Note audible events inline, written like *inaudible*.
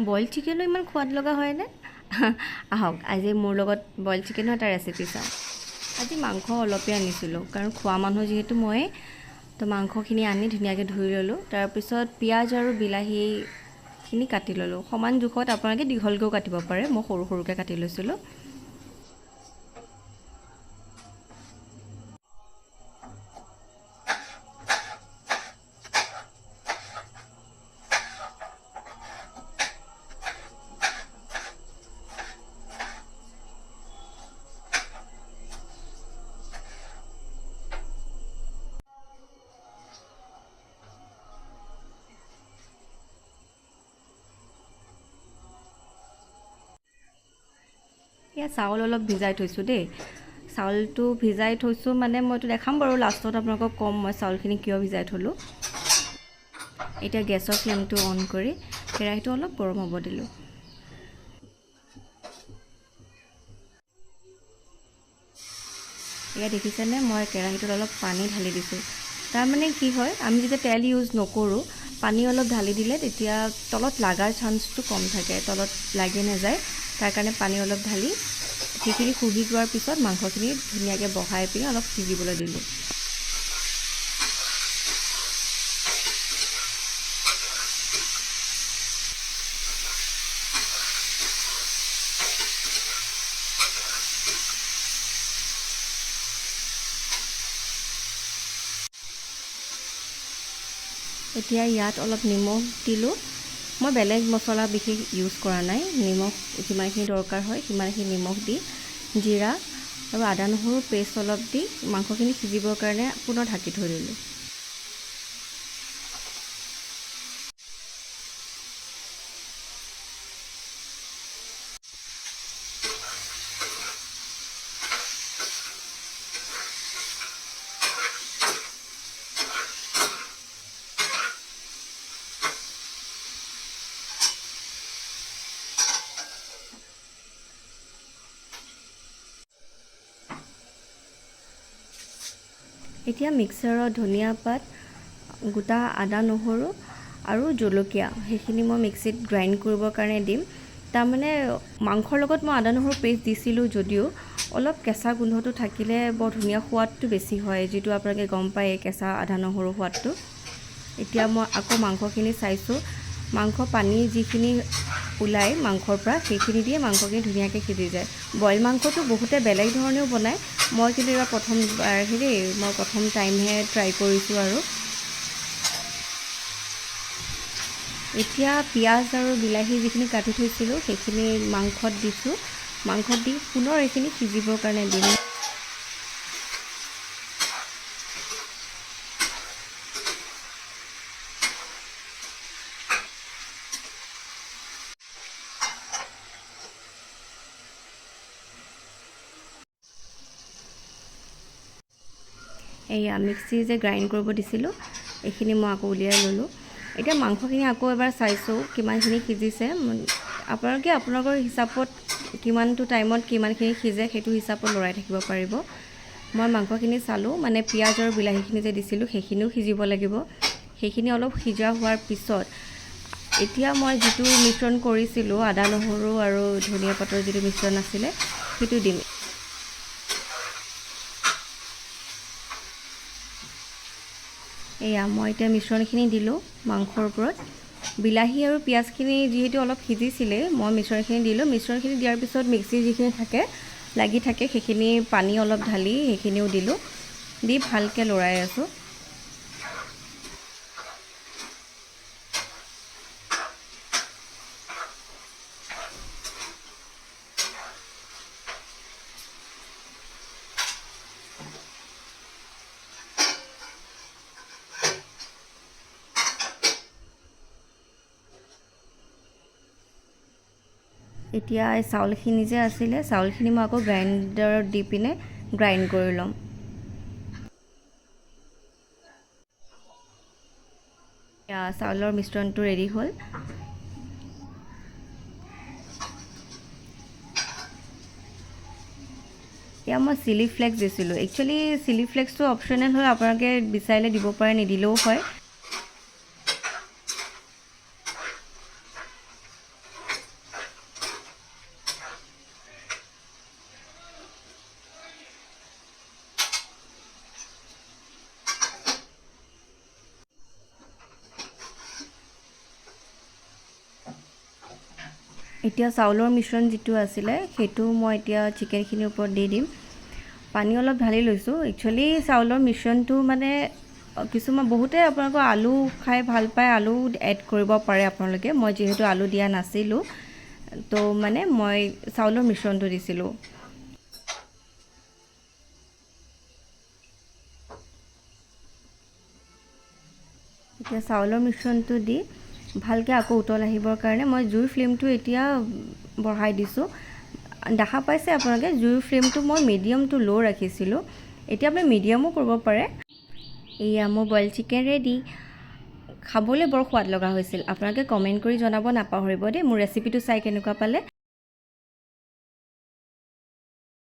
Boil চিকেনো ইমান সোৱাদ লগা হয়নে? *laughs* আহক আজি মোৰ লগত বইল চিকেনৰ এটা ৰেচিপি চাওঁ। আজি মাংস অলপেই আনিছিলোঁ কাৰণ খোৱা মানুহ যিহেতু ময়ে তো মাংসখিনি আনি ধুনীয়াকৈ ধুই ল'লোঁ। তাৰপিছত পিঁয়াজ আৰু বিলাহীখিনি কাটি ল'লোঁ। সমান জোখত আপোনালোকে দীঘলকৈও কাটিব পাৰে মই সৰু সৰুকৈ কাটি লৈছিলোঁ। এয়া চাউল অলপ ভিজাই থৈছোঁ দেই। চাউলটো ভিজাই থৈছোঁ মানে মইতো দেখাম বাৰু লাষ্টত আপোনালোকক ক'ম মই চাউলখিনি কিয় ভিজাই থ'লোঁ। এতিয়া গেছৰ ফ্লেমটো অন কৰি কেৰাহীটো অলপ গৰম হ'ব দিলোঁ। এয়া দেখিছেনে? মই কেৰাহীটোত অলপ পানী ঢালি দিছোঁ। তাৰমানে কি হয় আমি যেতিয়া তেল ইউজ নকৰোঁ পানী অলপ ঢালি দিলে তেতিয়া তলত লগাৰ চান্সটো কম থাকে তলত লাগি নাযায়। তাৰ কাৰণে পানী অলপ ঢালি সেইখিনি শুহি যোৱাৰ পিছত মাংসখিনি ধুনীয়াকৈ বহাই পিনি অলপ সিজিবলৈ দিলোঁ। এতিয়া ইয়াত অলপ নিমখ দিলোঁ। মই বেলেগ মছলা বিশেষ ইউজ কৰা নাই। নিমখ যিমানখিনি দৰকাৰ হয় সিমানখিনি নিমখ দি জিৰা আৰু আদা নহৰু পেষ্ট অলপ দি মাংসখিনি সিজিবৰ কাৰণে পুনৰ ঢাকি থৈ দিলোঁ। এতিয়া মিক্সাৰত ধনিয়া পাত গোটা আদা নহৰু আৰু জলকীয়া সেইখিনি মই মিক্সিত গ্ৰাইণ্ড কৰিবৰ কাৰণে দিম। তাৰমানে মাংসৰ লগত মই আদা নহৰু পেষ্ট দিছিলোঁ যদিও অলপ কেঁচা গোন্ধটো থাকিলে বৰ ধুনীয়া সোৱাদটো বেছি হয় যিটো আপোনালোকে গম পায় কেঁচা আদা নহৰু সোৱাদটো। এতিয়া মই আকৌ মাংসখিনি চাইছোঁ। মাংস পানী যিখিনি ওলায় মাংসৰ পৰা সেইখিনি দিয়ে মাংসখিনি ধুনীয়াকৈ সিজি যায়। বইল মাংসটো বহুতে বেলেগ ধৰণেও বনায়। মই কিন্তু এইবাৰ প্ৰথমবাৰ হেৰি মই প্ৰথম টাইমহে ট্ৰাই কৰিছোঁ আৰু। এতিয়া পিঁয়াজ আৰু বিলাহী যিখিনি কাটি থৈছিলোঁ সেইখিনি মাংসত দিছোঁ। মাংসত দি পুনৰ এইখিনি সিজিবৰ কাৰণে দিম। এয়া মিক্সি যে গ্ৰাইণ্ড কৰিব দিছিলোঁ এইখিনি মই আকৌ উলিয়াই ল'লোঁ। এতিয়া মাংসখিনি আকৌ এবাৰ চাইছোঁ কিমানখিনি সিজিছে। আপোনালোকে আপোনালোকৰ হিচাপত কিমানটো টাইমত কিমানখিনি সিজে সেইটো হিচাপত লৰাই থাকিব পাৰিব। মই মাংসখিনি চালোঁ মানে পিঁয়াজ আৰু বিলাহীখিনি যে দিছিলোঁ সেইখিনিও সিজিব লাগিব। সেইখিনি অলপ সিজোৱা হোৱাৰ পিছত এতিয়া মই যিটো মিশ্ৰণ কৰিছিলোঁ আদা নহৰু আৰু ধনিয়া পাতৰ যিটো মিশ্ৰণ আছিলে সেইটো দিম। এয়া, মই এতিয়া মিশ্ৰণখিনি দিলোঁ মাংসৰ ওপৰত। বিলাহী আৰু পিঁয়াজখিনি যিহেতু অলপ সিজিছিলে, মই মিশ্ৰণখিনি দিলোঁ। মিশ্ৰণখিনি দিয়াৰ পিছত মিক্সি যিখিনি থাকে, লাগি থাকে, সেইখিনি পানী অলপ ঢালি সেইখিনিও দিলোঁ। দি ভালকৈ লৰাই আছোঁ। এতিয়া এই চাউলখিনি যে আছিলে, চাউলখিনি মই আকৌ গ্ৰাইণ্ডাৰত দি পিনে গ্ৰাইণ্ড কৰি ল'ম। চাউলৰ মিশ্ৰণটো ৰেডি হ'ল। এয়া, মই চিলি ফ্লেক্স দিছিলোঁ। একচুৱেলি, চিলি ফ্লেক্সটো অপশ্যনেল হয় আপোনালোকে বিচাৰিলে দিব পাৰে, নিদিলেও হয়। এতিয়া চাউলৰ মিশ্ৰণ যিটো আছিলে, সেইটো মই এতিয়া চিকেনখিনিৰ ওপৰত দি দিম। পানী অলপ ঢালি লৈছোঁ। একচুৱেলি চাউলৰ মিশ্ৰণটো মানে কিছুমান বহুতে আপোনালোকৰ আলু খাই ভালো পায়, আলু এড কৰিব পাৰে আপোনালোকে। মই যিহেতু আলু দিয়া নাছিলোঁ, তো মানে মই চাউলৰ মিশ্ৰণটো দিছিলোঁ। এতিয়া চাউলৰ মিশ্ৰণটো দি ভালকৈ আকৌ উতল আহিবৰ কাৰণে মই জুইৰ ফ্লেমটো এতিয়া বঢ়াই দিছোঁ। দেখা পাইছে আপোনালোকে জুইৰ ফ্লেমটো মই মিডিয়াম টু ল' ৰাখিছিলোঁ। এতিয়া আপুনি মিডিয়ামো কৰিব পাৰে। এয়া মোৰ বইল চিকেন ৰেডি খাবলৈ বৰ সোৱাদ লগা হৈছিল। আপোনালোকে কমেণ্ট কৰি জনাব নাপাহৰিব দেই। মোৰ ৰেচিপিটো চাই কেনেকুৱা পালে।